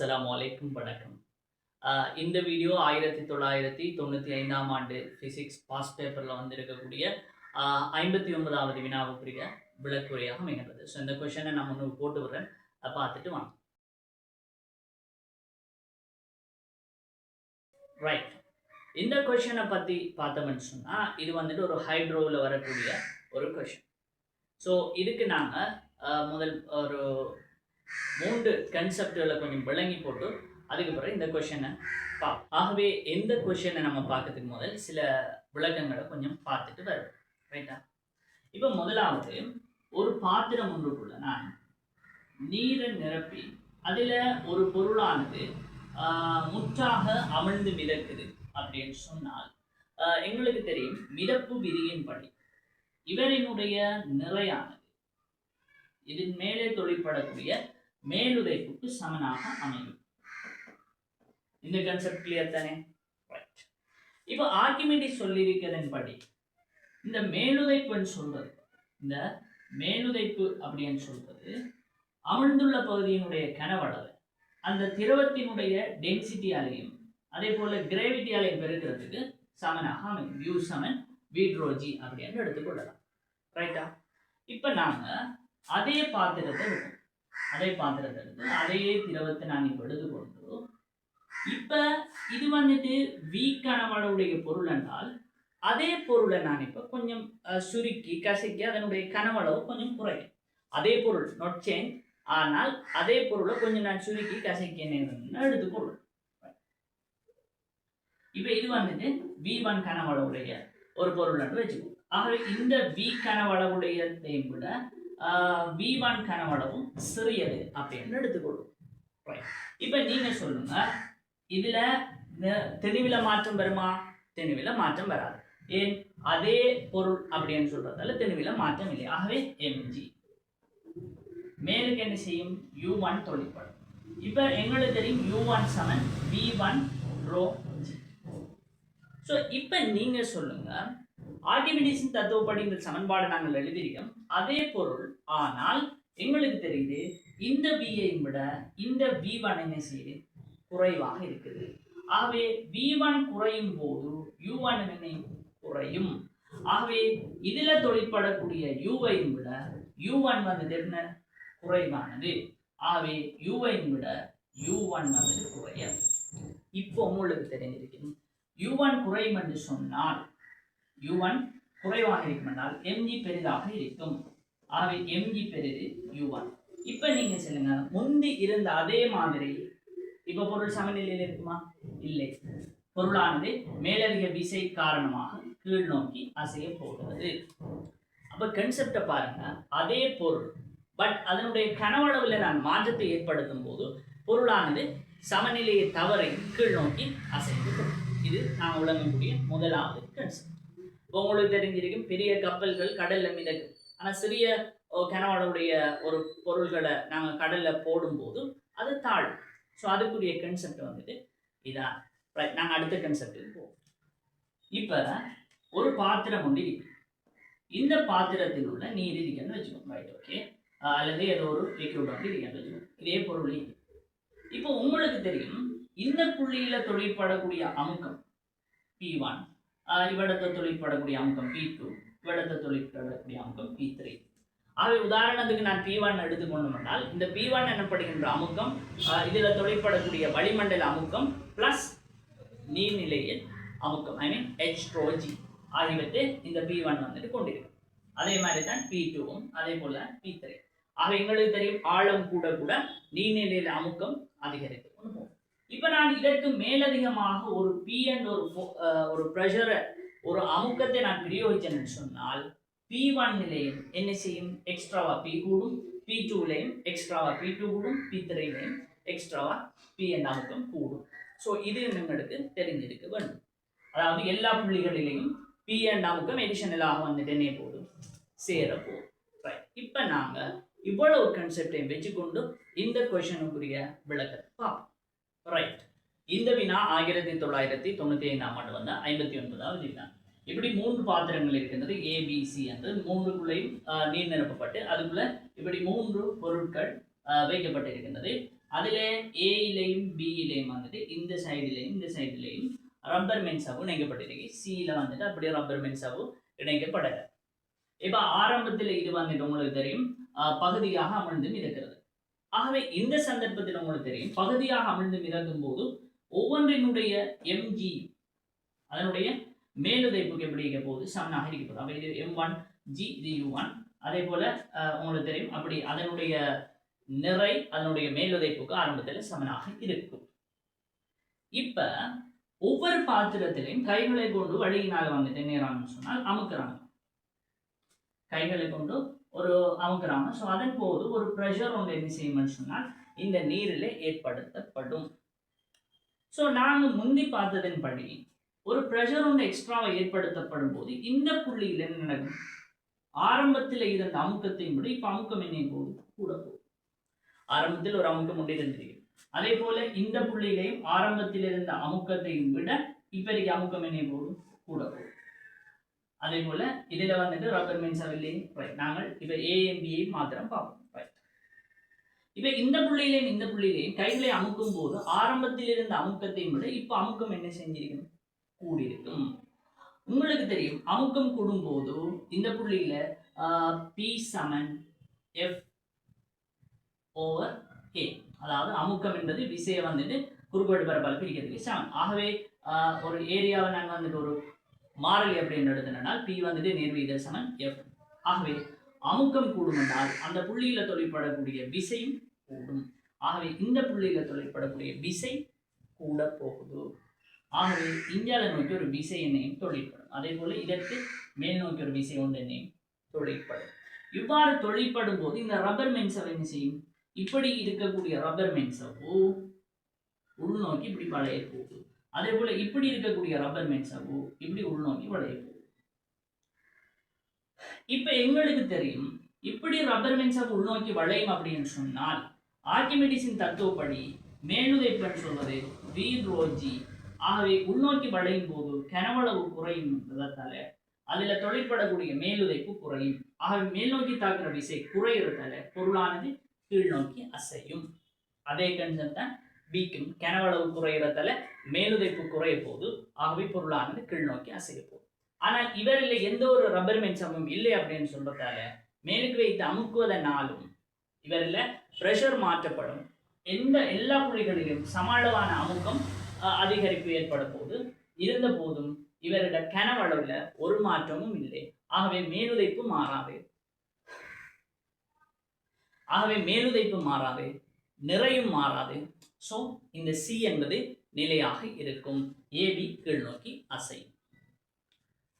அஸ்லாம் வலைக்கும் வணக்கம். ஆஹ் இந்த வீடியோ ஆயிரத்தி தொள்ளாயிரத்தி தொண்ணூற்றி ஐந்தாம் ஆண்டு ஃபிசிக்ஸ் பாஸ் பேப்பரில் வந்திருக்கக்கூடிய ஆஹ் ஐம்பத்தி ஒன்பதாவது வினாவுக்குரிய விளக்குறையாக அமைகின்றது. ஸோ இந்த கொஷனை நான் ஒன்று போட்டு விடுறேன். பார்த்துட்டு வாங்க. ரைட் இந்த கொஷனை பற்றி பார்த்தோம்னு சொன்னால் இது வந்துட்டு ஒரு ஹைட்ரோவில் வரக்கூடிய ஒரு கொஷின் ஸோ இதுக்கு நாங்கள் முதல் ஒரு மூன்று கன்செப்டுகளை கொஞ்சம் விளங்கி போட்டு அதுக்கு பிறகு இந்த கொஷனை பா ஆகவே எந்த கொஷனை நம்ம பார்க்கறதுக்கு முதல் சில விளக்கங்களை கொஞ்சம் பார்த்துட்டு வருவோம். ரைட்டா இப்போ முதலாவது ஒரு பாத்திரம் ஒன்றுக்குள்ள நான் நீரை நிரப்பி அதில் ஒரு பொருளானது முற்றாக அமிழ்ந்து மிதக்குது அப்படின்னு சொன்னால் எங்களுக்கு தெரியும் மிதப்பு விதியின்படி இவரினுடைய நிறையானது இதன் மேலே தொழிற்படக்கூடிய மேலுதைப்புக்கு சமனாக அமையும். இந்த கன்செப்ட் கிளியர் தானே? ரைட் இப்போ ஆர்கிமிடிஸ் சொல்லியிருக்கிறதன்படி இந்த மேலுதைப்புன்னு சொல்றது இந்த மேலுதைப்பு அப்படின்னு சொல்றது அமிழ்ந்துள்ள பகுதியினுடைய கனவளவு அந்த திரவத்தினுடைய டென்சிட்டியாலையும் அதே போல கிராவிட்டியாலையும் பெருக்கிறதுக்கு சமனாக அமையும். யூ சமன் வீட்ரோஜி அப்படின்னு எடுத்துக்கொள்ளலாம் ரைட்டா இப்போ நாங்கள் அதே பாத்திரத்தை எடுப்போம். அதே பாத்திரத்தை எடுத்து அதே திரவத்தை நான் இப்போ எடுத்துக்கொண்டு இப்போ இது வந்துட்டு வீக்கணவளுடைய பொருள் என்றால் அதே பொருளை நான் இப்போ கொஞ்சம் சுருக்கி கசக்கி அதனுடைய கனவளவு கொஞ்சம் குறையும் அதே பொருள் நாட் சேஞ்ச் ஆனால் அதே பொருளை கொஞ்சம் நான் சுருக்கி கசக்கி என்ன எடுத்துக்கொள்ளும். இப்போ இது வந்துட்டு வி ஒன் கனவளவுடைய ஒரு பொருள் என்று வச்சுக்கோங்க. ஆகவே இந்த வி கனவளவுடையதையும் விட வி ஒன் கனவளவும் சிறியது அப்படின்னு எடுத்துக்கொள்ளும் இப்போ நீங்க சொல்லுங்க இதுல ந- தெளிவில மாற்றம் வருமா? தெளிவில மாற்றம் வராது. ஏன்? அதே பொருள் அப்படின்னு சொல்றதால தெளிவில மாற்றம் இல்லை. ஆகவே எம்ஜி மேலுக்கு என்ன செய்யும்? யூ ஒன் தொழிற்படும் இப்போ எங்களுக்கு தெரியும் யூ ஒன் சமன் V one rho G so இப்போ நீங்க சொல்லுங்க ஆர்டிமிடிஸின் தத்துவப்படி இந்த சமன்பாடை நாங்கள் எழுதியிருக்கோம். அதே பொருள் ஆனால் எங்களுக்கு தெரியுது இந்த வியை விட இந்த வி ஒன் என்ன செய்யுது? குறைவாக இருக்குது. ஆகவே வி ஒன் குறையும் போது யூ ஒன் என்ன குறையும். ஆகவே இதில் தொழிற்படக்கூடிய யூவையும் விட யூ ஒன் வந்து என்ன? குறைவானது. ஆகவே யூவையும் விட யூ ஒன் வந்து குறைய இப்போ உங்களுக்கு தெரிஞ்சிருக்கும் யூ ஒன் குறையும் என்று சொன்னால் யூ ஒன் குறைவாக இருக்கும் என்றால் எம்ஜி பெரிதாக இருக்கும். ஆகவே எம்ஜி பெரிது யூ ஒன் இப்போ நீங்க சொல்லுங்க முந்தி இருந்த அதே மாதிரி இப்போ பொருள் சமநிலையில் இருக்குமா? இல்லை. பொருளானது மேலதிக விசை காரணமாக கீழ் நோக்கி அசைய போகிறது. அப்ப கன்செப்டை பாருங்க அதே பொருள் பட் அதனுடைய கனவளவுல நான் மாற்றத்தை ஏற்படுத்தும் போது பொருளானது சமநிலையை தவறை கீழ் நோக்கி அசைந்து இது நான் விளங்கக்கூடிய முதலாவது கன்செப்ட் உங்களுக்கு தெரிஞ்சிருக்கும் பெரிய கப்பல்கள் கடல்ல மிதக்கும். ஆனா சிறிய ஓ, ஒரு பொருள்களை நாங்கள் கடல்ல போடும்போது அது தாழும். ஸோ அதுக்குரிய கன்செப்ட் வந்துட்டு இதான். ரைட் நாங்கள் அடுத்த கன்செப்டுக்கு போவோம். இப்போ ஒரு பாத்திரம் ஒன்று இருக்கு. இந்த பாத்திரத்தில் உள்ள நீர் இருக்குன்னு வச்சுக்கோங்க. ரைட் ஓகே அல்லது ஏதோ ஒரு லிக்விட் வந்து இருக்குன்னு வச்சுக்கோங்க. இதே பொருள் இருக்கு. இப்போ உங்களுக்கு தெரியும் இந்த புள்ளியில் தொழிற்படக்கூடிய அமுக்கம் பி ஒன் இவ்விடத்தை தொழிற்படக்கூடிய அமுக்கம் பி டூ இவ்விடத்தை தொழிற்படக்கூடிய அமுக்கம் பி த்ரீ ஆகவே உதாரணத்துக்கு நான் பி ஒன் எடுத்துக்கொண்டோம்னால் இந்த பி ஒன் எனப்படுகின்ற அமுக்கம் இதில் தொழிற்படக்கூடிய வளிமண்டல அமுக்கம் பிளஸ் நீர்நிலையில் அமுக்கம் ஐ மீன் ஹெச் ஜி ஆகியவற்றை இந்த பி ஒன் வந்துட்டு கொண்டிருக்கும். அதே மாதிரி தான் பி டூவும் அதே போல் பி த்ரீ ஆக எங்களுக்கு தெரியும் ஆழம் கூட கூட நீர்நிலையில் அமுக்கம் அதிகரிக்கும். இப்போ நான் இதற்கு மேலதிகமாக ஒரு பி அண்ட் ஒரு ஒரு ப்ரெஷரை ஒரு அமுக்கத்தை நான் பிரயோகிச்சேன்னு சொன்னால் பி ஒன் நிலையும் என்ன செய்யும்? எக்ஸ்ட்ராவா பி கூடும். பி டூலையும் எக்ஸ்ட்ராவா பி டூ கூடும். பி த்ரீலையும் எக்ஸ்ட்ராவா பி அண்ட் அமுக்கம் கூடும். ஸோ இது எங்களுக்கு தெரிஞ்சிருக்க வேண்டும். அதாவது எல்லா புள்ளிகளிலையும் பி அண்ட் அமுக்கம் எடிஷனலாக வந்துட்டு என்ன போதும்? சேரப்போம் ரைட் இப்போ நாங்கள் இவ்வளவு கன்செப்டையும் வச்சுக்கொண்டு இந்த கொஷனுக்குரிய விளக்கத்தை பார்ப்போம். ரைட் இந்த வினா ஆயிரத்தி தொள்ளாயிரத்தி தொண்ணூற்றி ஐந்தாம் ஆண்டு வந்த ஐம்பத்தி ஒன்பதாவது வினா. இப்படி மூன்று பாத்திரங்கள் இருக்கின்றது ஏபிசி என்று. மூன்றுக்குள்ளேயும் ஆஹ், நீர் நிரப்பப்பட்டு அதுக்குள்ள இப்படி மூன்று பொருட்கள் ஆஹ், வைக்கப்பட்டிருக்கின்றது. அதில் ஏயிலையும் பியிலையும் வந்துட்டு இந்த சைடிலையும் இந்த சைடிலையும் ரப்பர் மென்சாவும் இணைக்கப்பட்டிருக்கு. சியில் வந்துட்டு அப்படியே ரப்பர் மென்சாவும் இணைக்கப்படலை. இப்போ ஆரம்பத்தில் இது வந்துட்டு உங்களுக்கு தெரியும். பகுதியாக அமர்ந்தும் இருக்கிறது. ஆகவே இந்த சந்தர்ப்பத்தில் உங்களுக்கு தெரியும். பகுதியாக அமிழ்ந்து மிதக்கும் போது ஒவ்வொன்றினுடைய எம்ஜி அதனுடைய மேலுதைப்புக்கு எப்படி இருக்க போகுது சமனாக இருக்க போகுது அப்போ இது எம் ஒன் ஜி இது யூ ஒன் அதே போல உங்களுக்கு தெரியும். அப்படி அதனுடைய நிறை அதனுடைய மேலுதைப்புக்கு ஆரம்பத்தில் சமனாக இருக்கும். இப்ப ஒவ்வொரு பாத்திரத்திலையும் கைகளை கொண்டு வழியினால வந்துட்டு நேராங்கன்னு சொன்னால் அமுக்குறாங்க. கைகளை கொண்டு ஒரு அமுக்குறாங்க ஸோ அதன் போது ஒரு ப்ரெஷர் ஒன்று என்ன செய்யும்னு சொன்னால் இந்த நீரில் ஏற்படுத்தப்படும். ஸோ நாங்கள் முந்தி பார்த்ததன்படி ஒரு ப்ரெஷர் ஒன்று எக்ஸ்ட்ராவை ஏற்படுத்தப்படும் போது இந்த புள்ளியில் என்ன நடக்கும்? ஆரம்பத்தில் இருந்த அமுக்கத்தையும் விட இப்போ அமுக்கம் என்ன போது கூட போகும். ஆரம்பத்தில் ஒரு அமுக்கம் ஒன்று இருந்திருக்கு. அதே போல இந்த புள்ளியிலையும் ஆரம்பத்தில் இருந்த அமுக்கத்தையும் விட இப்போதைக்கு அமுக்கம் என்ன போகும் கூட போகும். அதே போல இதுல வந்துட்டு ரப்பர் மீன்ஸ் இல்லை ரைட் நாங்கள் இப்போ ஏஎம்பியை மாத்திரம் பார்ப்போம் ரைட் இந்த புள்ளியிலையும் இந்த புள்ளியிலையும் கைகளை அமுக்கும் போது ஆரம்பத்தில் இருந்த அமுக்கத்தையும் விட இப்ப அமுக்கம் என்ன செஞ்சிருக்கும்? கூடியிருக்கும். உங்களுக்கு தெரியும் அமுக்கம் கூடும்போது இந்த புள்ளியில பி சமன் எஃப் ஓவர் ஏ அதாவது அமுக்கம் என்பது விசையை வந்துட்டு குறுக்கோடு பரப்பால் பிரிக்கிறதுக்கு சமன் ஆகவே ஆஹ், ஒரு ஏரியாவை நாங்கள் வந்துட்டு ஒரு மாறலி அப்படின்னு எடுத்தனால் பி வந்துட்டு நேர்வீத சமன் எஃப் ஆகவே அமுக்கம் கூடும் என்றால் அந்த புள்ளியில தொழிற்படக்கூடிய விசையும் கூடும். ஆகவே இந்த புள்ளியில தொழிற்படக்கூடிய விசை கூட போகுது. ஆகவே இந்தியாவில் நோக்கி ஒரு விசை எண்ணையும் தொழிற்படும். அதே போல இதற்கு மேல் நோக்கி ஒரு விசை ஒன்று எண்ணையும் தொழிற்படும். இவ்வாறு தொழிற்படும் போது இந்த ரப்பர் மென்சவை என்ன செய்யும்? இப்படி இருக்கக்கூடிய ரப்பர் மென்சவோ உள்நோக்கி இப்படி வளைய போகுது. அதே போல இப்படி இருக்கக்கூடிய ரப்பர் மென்சவோ இப்படி உள்நோக்கி வளைய போகுது. இப்ப எங்களுக்கு தெரியும் இப்படி ரப்பர் மென்சவ் உள்நோக்கி வளையும் அப்படின்னு சொன்னால் ஆர்கிமெடிஸின் தத்துவப்படி மேலுதைப்புன்னு சொல்வது வி ரோஜி. ஆகவே உள்நோக்கி வளையும் போது கனவளவு குறையும் என்பதால அதுல தொழிற்படக்கூடிய மேலுதைப்பு குறையும். ஆகவே மேல் நோக்கி தாக்குற விசை குறையிறதால பொருளானது கீழ் நோக்கி அசையும். அதே கன்செப்ட் தான் வீக்கும் கனவளவு குறையிறதால மேலுதைப்பு குறைய போது ஆகவே பொருளானது கீழ்நோக்கி அசைய போகுது ஆனால் இவரில் எந்த ஒரு ரப்பர் மென்சமும் இல்லை அப்படின்னு சொல்றதால மேலுக்கு வைத்து அமுக்குவதனாலும் இவரில் ப்ரெஷர் மாற்றப்படும். எந்த எல்லா புள்ளிகளிலும் சமாளவான அமுக்கம் அஹ், அதிகரிப்பு ஏற்பட போது இருந்த போதும் இவரிட கனவளவுல ஒரு மாற்றமும் இல்லை. ஆகவே மேலுதைப்பு மாறாது. ஆகவே மேலுதைப்பு மாறாது. நிறையும் மாறாது. ஸோ இந்த சி என்பது நிலையாக இருக்கும். ஏபி கீழ் நோக்கி அசையும்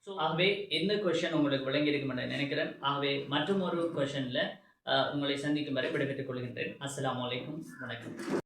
ஸோ ஆகவே எந்த கொஷன் உங்களுக்கு விளங்கியிருக்கும் என்று நினைக்கிறேன். ஆகவே மற்றும் ஒரு கொஷனில் உங்களை சந்திக்கும் வரை விடைபெற்றுக் கொள்கின்றேன். அஸ்லாம் வலைக்கும் வணக்கம்.